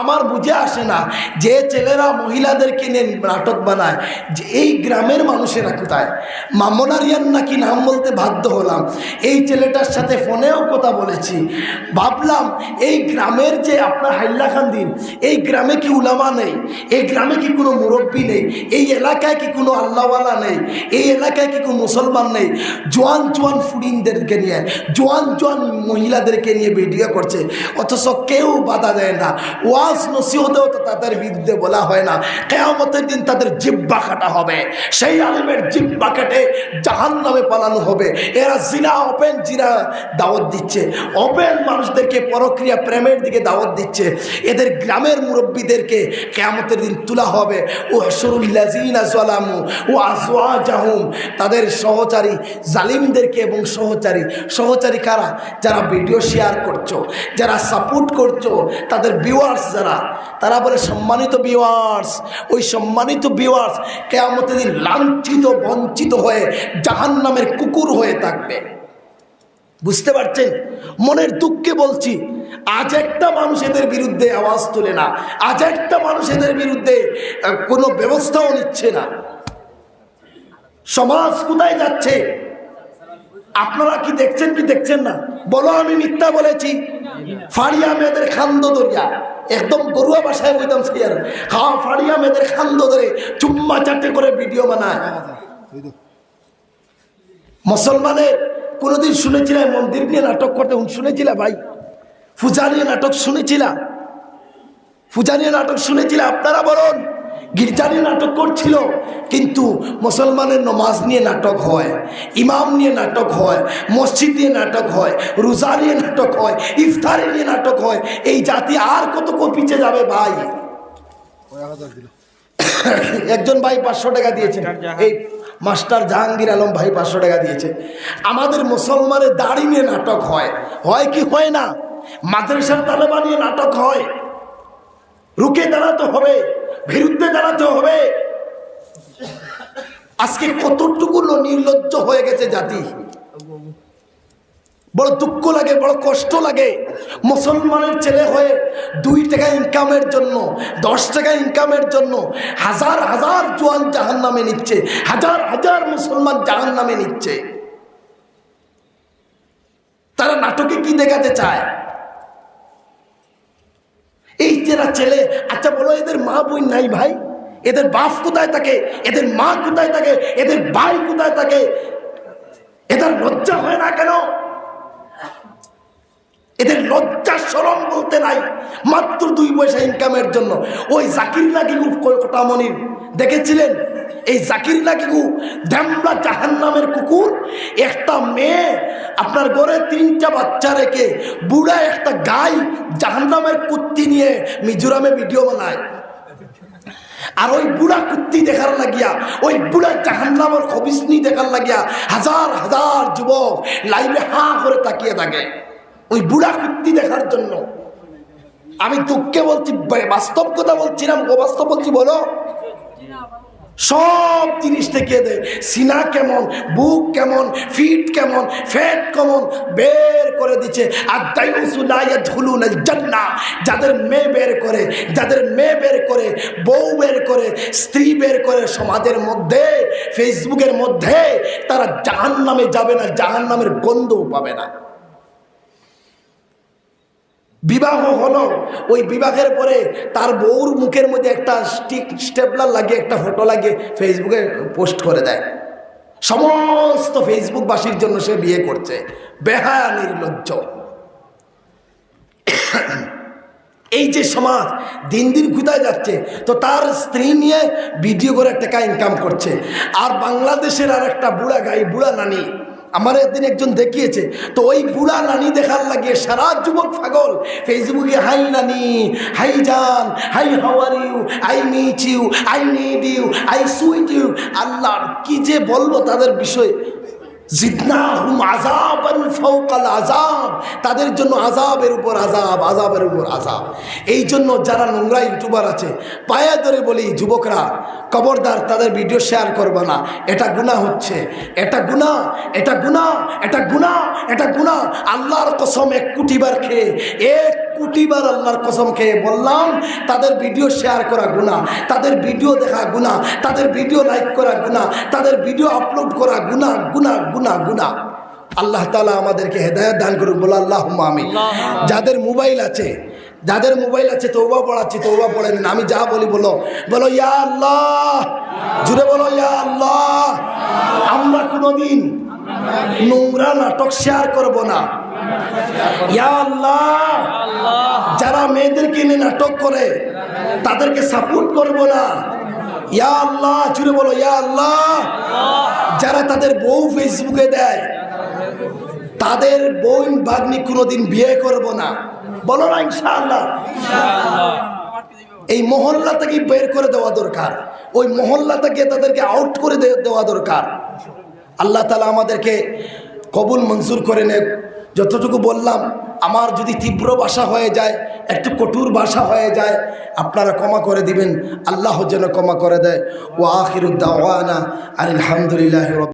আমার বুঝে আসে না যে ছেলেরা মহিলাদেরকে নিয়ে নাটক বানায়, যে এই গ্রামের মানুষেরা কোথায়? মামনারিয়ান নাকি নাম বলতে বাধ্য হলাম। এই ছেলেটার সাথে ফোনেও কথা বলেছি। ভাবলাম, এই গ্রামের যে আপনার হাইল্লাকান্দির এই গ্রামে কি উলামা নেই? এই গ্রামে কি কোনো মুরব্বী নেই? এই এলাকায় কি কোনো আল্লাহওয়ালা নেই? এই এলাকায় কি কোনো মুসলমান নেই? জোয়ান জোয়ান ফুডিনদেরকে নিয়ে, জোয়ান জোয়ান মহিলাদেরকে নিয়ে ভিডিও করছে। অথচ কেউ বাধা দেয় না। ওয়াজ নসিহতেও তো তাদের বিরুদ্ধে বলা হয় না। কেয়ামতের দিন তাদের জিব্বা কাটা হবে। সেই আলিমের জিব্বা কেটে জাহান নামে পালানো হবে। এরা জিনা, ওপেন জিনা দাওয়াত দিচ্ছে। ওপেন মানুষদেরকে পরক্রিয়া প্রেমের দিকে দাওয়াত দিচ্ছে। এদের গ্রামের মুরব্বীদেরকে কেয়ামতের দিন তোলা হবে। ও হসরুল্লাজিনা জলামু ও আজওয়া জাহুম তাদের সহচারী জালিমদেরকে এবং সহচারী সহচারী কারা? যারা ভিডিও শেয়ার করছ, যারা সাপোর্ট করছ, তাদের ভিউয়ার্স যারা তারা বলে, সম্মানিত ভিউয়ার্স ওই সম্মানিত ভিউয়ার্স কেয়ামতের দিন লাঞ্ছিত, বঞ্চিত হয়ে জাহান নামের কুকুর হয়ে থাকবে। বুঝতে পারছেন? মনের দুঃখে বলছি, আজ একটা মানুষ এদের বিরুদ্ধে আওয়াজ তোলে না। আজ একটা মানুষ এদের বিরুদ্ধে কোনো ব্যবস্থাও নিচ্ছে না। সমাজ কোথায় যাচ্ছে? আপনারা কি দেখছেন কি দেখছেন না? বলো, আমি মিথ্যা বলেছি। ফাড়িয়া মেয়েদের খান্দ দরিয়া। একদম গরুয়া বাসায় বইতাম সিয়ার খাওয়া ফাড়িয়া মেয়েদের খান্দ ধরে, চুম্মা চাটে করে ভিডিও বানায়। মুসলমানের কোনোদিন শুনেছিলাম মন্দির নিয়ে নাটক করতে? শুনেছিলাম ভাই? পূজা নিয়ে নাটক শুনেছিলাম পূজা নিয়ে নাটক শুনেছিলাম আপনারা বলুন। গির্জা নিয়ে নাটক করছিল। কিন্তু মুসলমানের নমাজ নিয়ে নাটক হয় ইমাম নিয়ে নাটক হয় মসজিদ নিয়ে নাটক হয় রোজা নিয়ে নাটক হয় ইফতারি নিয়ে নাটক হয় এই জাতি আর কত কপিছে যাবে ভাই? একজন ভাই পাঁচশো টাকা দিয়েছেন। এই মাস্টার জাহাঙ্গীর আলম ভাই পাঁচশো টাকা দিয়েছে। আমাদের মুসলমানের দাড়ি নিয়ে নাটক হয়। হয় কি হয় না? মাদ্রাসার তালেবা নিয়ে নাটক হয়। রুকে দাঁড়াতে হবে। বিরুদ্ধে দাঁড়াতে হবে। আজকে কতটুকু নির্লজ্জ হয়ে গেছে জাতি। বড় দুঃখ লাগে, বড় কষ্ট লাগে। মুসলমানের ছেলে হয়ে দুই টাকা ইনকামের জন্য, দশ টাকা ইনকামের জন্য হাজার হাজার জোয়ান জাহান নামে নিচ্ছে, হাজার হাজার মুসলমান জাহান নামে নিচ্ছে। তারা নাটকে কি দেখাতে চায়? যারা ছেলে আচ্ছা বলো, এদের মা বই নাই ভাই? এদের বাপ কোথায় থাকে? এদের মা কোথায় থাকে? এদের ভাই কোথায় থাকে? এদের লজ্জা হয় না কেন? এদের লজ্জা সরম বলতে নাই, মাত্র দুই পয়সা ইনকামের জন্য। ওই জাকির লাগিগু কটামনির দেখেছিলেন? এই জাকির লাগিগু ড্যামলা জাহান নামের কুকুর। একটা মেয়ে আপনার ঘরে তিনটা বাচ্চা রেখে বুড়া একটা গাই জাহান নামের কুত্তি নিয়ে মিজোরামে ভিডিও বানায়। আর ওই বুড়া কুত্তি দেখার লাগিয়া, ওই বুড়া জাহান্নামের খবিসনি দেখার লাগিয়া হাজার হাজার যুবক লাইভে হাঁ করে তাকিয়ে থাকে। ওই বুড়া কুত্তি দেখার জন্য। আমি দুঃখে বলছি বাস্তব কথা বলছিলাম না অবাস্তব বলছি বলো? সব জিনিস দেখিয়ে দেয়। সিনা কেমন, বুক কেমন, ফিট কেমন, ফ্যাট কেমন, বের করে দিচ্ছে। আর জান্না যাদের মেয়ে বের করে, যাদের মেয়ে বের করে, বউ বের করে, স্ত্রী বের করে সমাজের মধ্যে, ফেসবুকের মধ্যে, তারা জাহান নামে যাবে না জাহান নামের গন্ধও পাবে না। বিবাহ হলো। ওই বিবাহের পরে তার বউর মুখের মধ্যে একটা স্টিক স্টেপলার লাগিয়ে, একটা ফটো লাগিয়ে ফেসবুকে পোস্ট করে দেয়। সমস্ত ফেসবুকবাসীর জন্য সে বিয়ে করছে। বেহায়া নির্লজ্জ। এই যে সমাজ দিন দিন কোথায় যাচ্ছে, তো তার স্ত্রী নিয়ে ভিডিও করে টাকা ইনকাম করছে। আর বাংলাদেশের আর একটা বুড়া গাই, বুড়া নানি আমার একদিন একজন দেখিয়েছে, তো ওই বুড়া নানি দেখার লাগিয়ে সারা যুবক পাগল, ফেসবুকে, হাই নানি, হাই জান, hi how are you, I meet you, I need you, I sweet you আল্লাহ কি যে বলব তাদের বিষয়ে। ফাওকাল আযাব। তাদের জন্য আজাবের উপর আযাব, আযাবের উপর আজাব এই জন্য যারা নোংরা ইউটিউবার আছে, পায়ে ধরে বলি, যুবকরা, খবরদার, তাদের ভিডিও শেয়ার করবে না। এটা গুনাহ হচ্ছে। এটা গুনাহ এটা গুনাহ এটা গুনাহ এটা গুনাহ। আল্লাহর কসম এক কুটিবার খেয়ে, এক কোটিবার আল্লাহর কসম খেয়ে বললাম তাদের ভিডিও শেয়ার করা গুণা তাদের ভিডিও দেখা গুণা তাদের ভিডিও লাইক করা গুণা তাদের ভিডিও আপলোড করা গুণা গুণা গুণা গুণা আল্লাহ তালা আমাদেরকে হেদায়ত দান করুক বলো আল্লাহ আমি যাদের মোবাইল আছে যাদের মোবাইল আছে তৌবা পড়াচ্ছি তৌবা পড়ে নিন আমি যা বলি বলো। বলো ইয়া আল্লাহ। জুড়ে বলো ইয়া আল্লাহ। আমরা কোনোদিন নোংরা নাটক শেয়ার করব না। যারা মেয়েদেরকে নিয়ে নাটক করে, তাদেরকে সাপোর্ট করব না। ইয়া আল্লাহ জুড়ে বলো, ইয়া আল্লাহ। যারা তাদের বউ ফেসবুকে দেয়, তাদের বোন ভাগ্নি কোনোদিন বিয়ে করব না। বলো না, ইনশাআল্লাহ। এই মহল্লা থেকে বের করে দেওয়া দরকার। ওই মহল্লা থেকে তাদেরকে আউট করে দেওয়া দরকার। আল্লাহ তালা আমাদেরকে কবুল মঞ্জুর করে নেক। যতটুকু বললাম, আমার যদি তীব্র ভাষা হয়ে যায়, একটু কঠোর ভাষা হয়ে যায়, আপনারা ক্ষমা করে দিবেন, আল্লাহ যেন ক্ষমা করে দেয়। ও আখিরুদ্দাওয়ানা আর আলহামদুলিল্লাহ